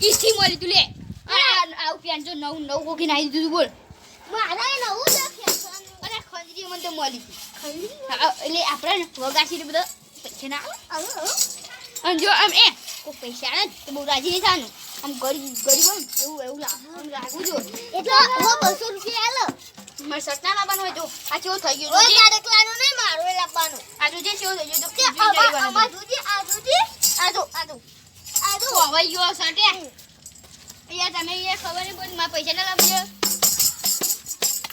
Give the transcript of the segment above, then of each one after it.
ઈથી મળી તું લે આ આવું પેન જો નવું નવું કોકી નાઈ દીધું બોલ મારે નવું તો. અને ખંજરી મને તો મળી હતી એટલે આપણે વગાસી બધો પૈસા ના આવે. અને જો આમ એ કોઈ પૈસા આવે ને તો બહુ રાજી નહીં થવાનું આમ ગરીબ ગરીબ હોય એવું એવું લાગે એમ લાગવું જોઈએ એટલે બસો રૂપિયા આલો. મારે સટના લાવવાનું હોય તો આ કેવો થઈ ગયો ઓય આ તારે એકલાનું નહીં, મારો એ લાવવાનું. આ જોજે કેવો થઈ ગયો તો કે. આ જો આ જો આ જો. ખોવાઈ ગયો એ યાર તમે ખબર નહીં પડતી મારા પૈસા ના લાવજો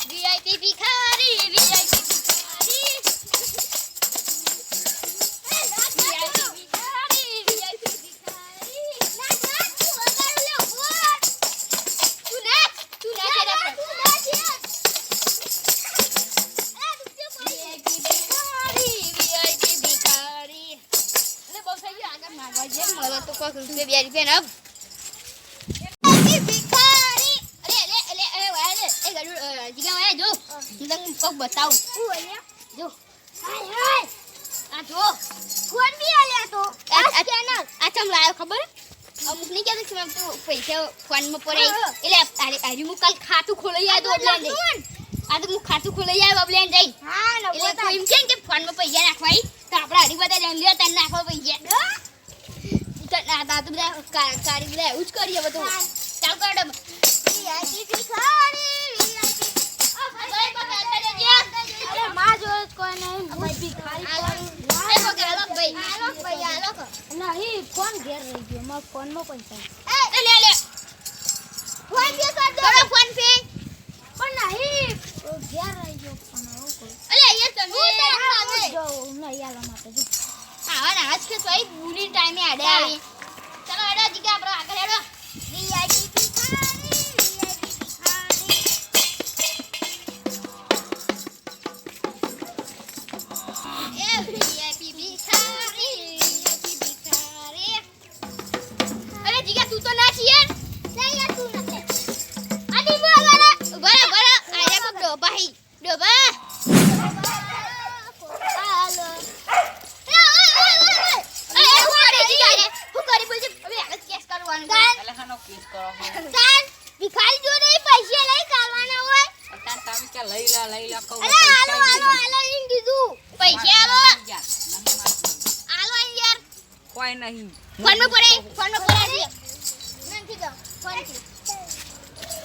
વીઆઈપી ભિખારી વીઆઈપી જો. હું તને કોક બતાવું. જો. આ જો. કોણ બી આલ્યા તો? આ- ચેનલ આ-. ચમ લાયો ખબર અમુક નહીં કહેતું કે મેં તું પૈસા ફોનમાં પડે એટલે તારે આજે હું કાલ ખાતું ખોલાઈ આવ્યો એટલે આ આ તો હું ખાતું ખોલાઈ આવ્યો બબલેન જઈ એટલે કોઈ એમ કે ફોનમાં પૈસા નાખવા તો આપણે હરી બધા જંગલી તને નાખવા પૈસા હા? તો બધા કારી બધા એવું જ કરીએ બધું હા. ચાલ કાઢો નહીં ઘેર રહી ગયો મારા આલા માટે જો આજ કે ભાઈ ભૂલી ટાઈમે આડે આવી ચલો હેડો. જીગા આપણે આગળ હેડો VIP ભિખારી, કોઈ ફોનમાં પડે ફોનમાં પડે. નથી ગયો ફોન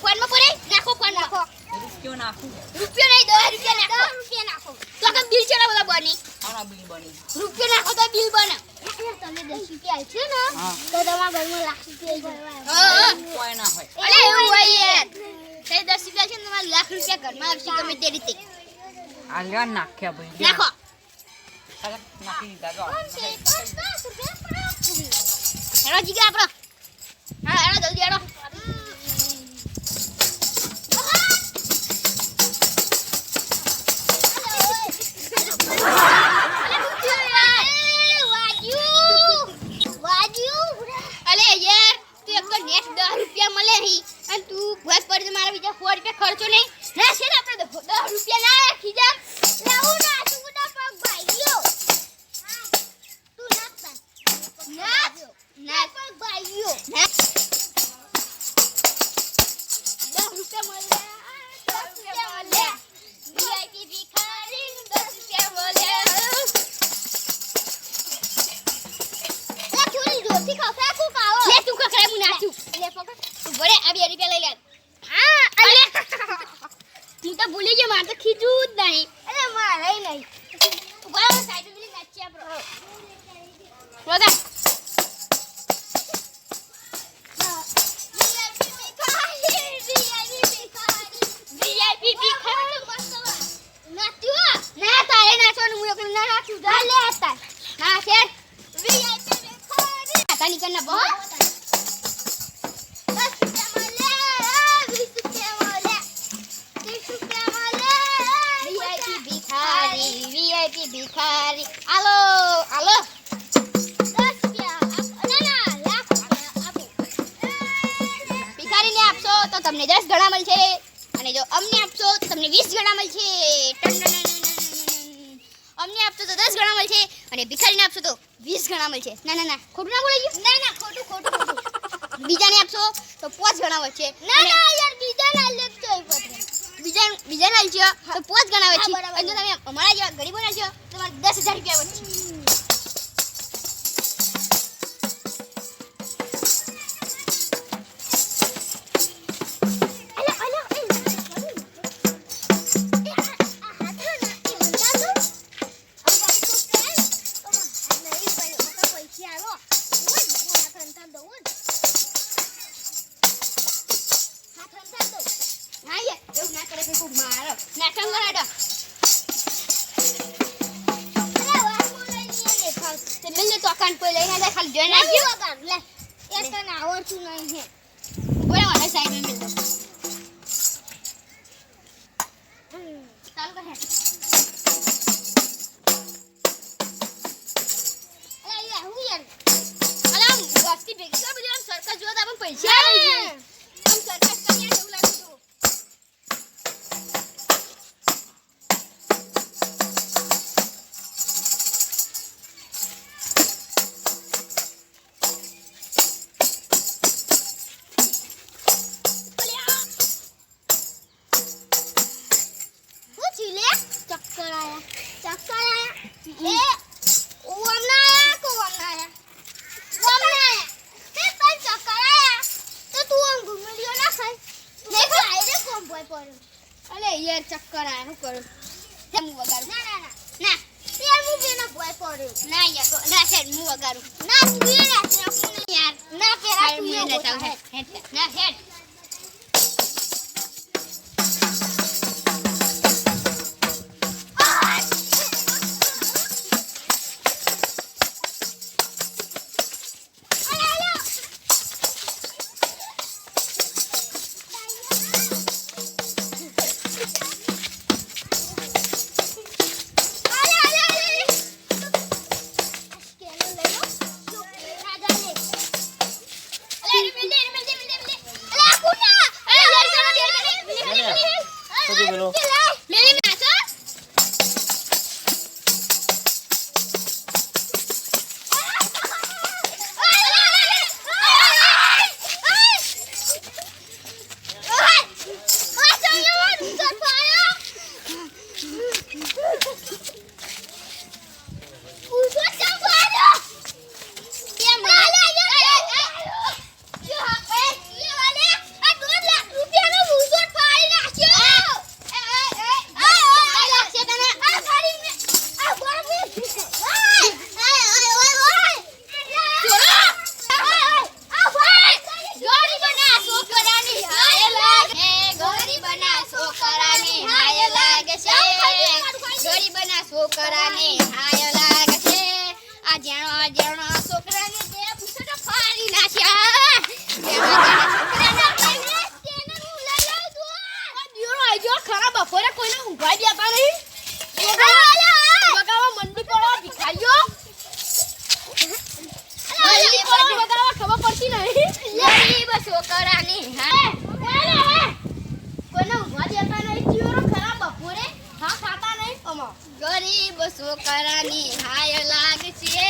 ફોનમાં પડે? નાખો ફોન નાખો. રૂપિયો નાખો. રૂપિયો નહીં દસ રૂપિયા નાખો. રૂપિયા નાખો. તો કે બિલ ચડા બધા બની? આના બિલ બની. રૂપિયો નાખો તો બિલ બને. તમે દસ રૂપિયા આપશો ને તો તમારા ઘરમાં લાખ રૂપિયા. કોઈ ના હોય. અરે એવું હોય યાર. તે દસ રૂપિયા છે ને તમારે લાખ રૂપિયા ઘરમાં આવશે ગમે તે રીતે. આલ્યા નાખ્યા ભાઈ. નાખો. ચાલો, નાખી દીધા જો હેડો જીગા આપણો હા હેડો જલ્દી હેડો મારા બીજા સો રૂપિયા ખર્ચો નહીં. ના છે ને આપણે દસ રૂપિયા ના રાખી જા ના લે તું ખખડા હું નાચું લે પકડ. તું ભલે આ બે રૂપિયા લઈ લે. હા અલે. તું તો ભૂલી ગયો મારે તો ખીજું જ નહીં. ઊભા રહો સાઈડ પેલી નાચી આપણો. ભિખારી. ના તારે નાચવાનું હું એકલું ના નાચું જા. લે હતા હા શેર હતા નીકળ ના બહો VIP ભિખારી VIP ભિખારી આલો આલો ભિખારીને આપશો તો તમને દસ ગણા મળશે. અને જો અમને આપશો તો તમને વીસ ગણા મળશે. Ton ton. અમને આપશો તો દસ ગણા મળશે અને ભિખારીને આપશો તો વીસ ગણા મળશે. ના ના ના. ખોટું ના બોલાઈ ના ના ખોટું ખોટું ખોટું. બીજાને આપશો તો પાંચ ગણા વધશે ના ના યાર બીજાને આપશો બીજા બીજાને આપશો તો પાંચ ગણા વધશે અને તમે અમારા જેવા ગરીબોને આપશો તમારે દસ હજાર રૂપિયા વધશે પણ કોઈ લઈને જાય ખાલી જોઈ નાખ્યો? કામ લે એ તને આવડતું નહીં હે. બોલે મને સાઈડ મે મિલતો ચાલ કહે અલા યાર હું યાર અલા વસ્તી ભેગી કર બધું સરકસ જોતા પણ પૈસા લઈ છોકરાની હાય લાગે છે આ જેણો જેણો છોકરાને જે પૂછો ફાડી નાખ્યા ખરાબ બપોરે કોઈને ઊંઘવા દેતા નહીં? બગાવા છોકરાની હા. કોઈને ઊંઘવા દેતા નહીં? ગરીબ છોકરાની હાય લાગશે.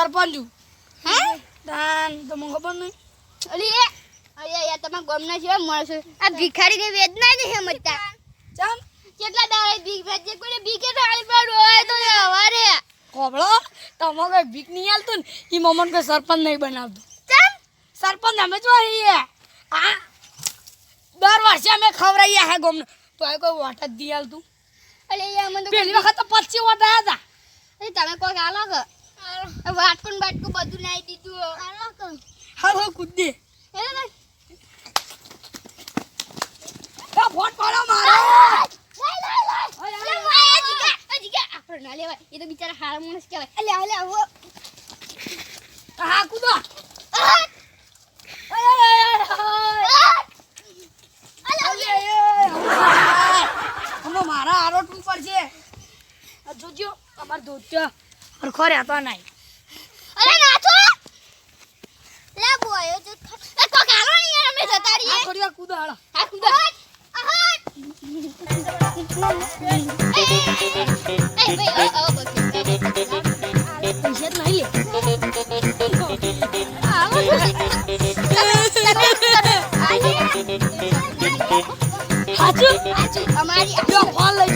સરપંચ છું હે? તાન તો મને ખબર નહીં? અલી એ અરે યાર તમે ગમના છે મળશે આ ભિખારીને વેદના નહીં સમજતા ચમ? કેટલા દાડે ભીખ ભેજે કોઈ ભીખે તો આલી પડો હોય તો હવારે. કોબળો તમે કોઈ ભીખ નહીં આલતું ને એ મમન કોઈ સરપંચ નહીં બનાવતું. ચમ? સરપંચ અમે જો છીએ આ દર વર્ષે અમે ખવરાઈએ હે ગામનો. તો એ કોઈ વોટ જ દી આલતું અલે યાર મને પહેલી વખત તો પચીસ વોટ આયા હતા. અરે તમે કોક આલો કે? વાટકું બાટકું બધું નાઈ દીધું આલો કે હા હા કૂદ ફોન પાડો મારો આપણે ના લેવાય એ તો બિચારા હારા માણસ કહેવાય અલે અલે આવો હા કૂદો મારા આરોટવું પડશે આ જોજો અમાર ધોત્યો હરખો રહેતો નહીં અરે નાચો લે બોયો જો એ કોક આલો ને યાર અમે જતા આ હા કુદા એ ભાઈ આવો પૈસા જ નહીં લે હાચું. અમારી ફોન લઈ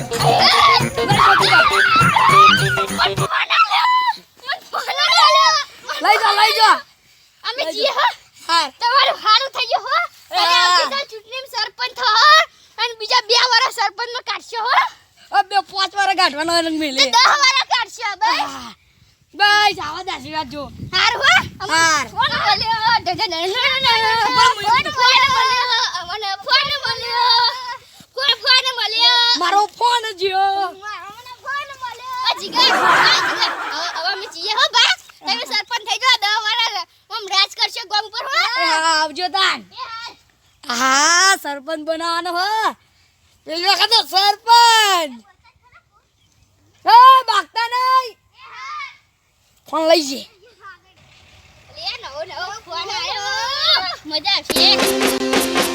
રંગ મેલે. તો દહ વર્ષ કાઢશો ભાઈ બસ આવા દાસી વાત જો. હાર હો. હાર. ફોન બોલ્યો ડગ ડગ ફોન બોલ્યો અમને ફોન બોલ્યો કોઈ ફોન બોલ્યો મારો ફોન જીઓ અમને ફોન બોલ્યો જીગા હવે અમે જીએ હો બા તમે સરપંચ થઈ જાઓ દહ વર્ષ આમ રાજ કરશે ગોમ પર હો. હા, આવજો તાન. હા સરપંચ બનાવવાનો હો. પેલી વખત સરપંચ. એ બાગતા નહીં. ફોન લઈ જઈએ લે નવો નવો ફોન આવ્યો. મજા આવશે.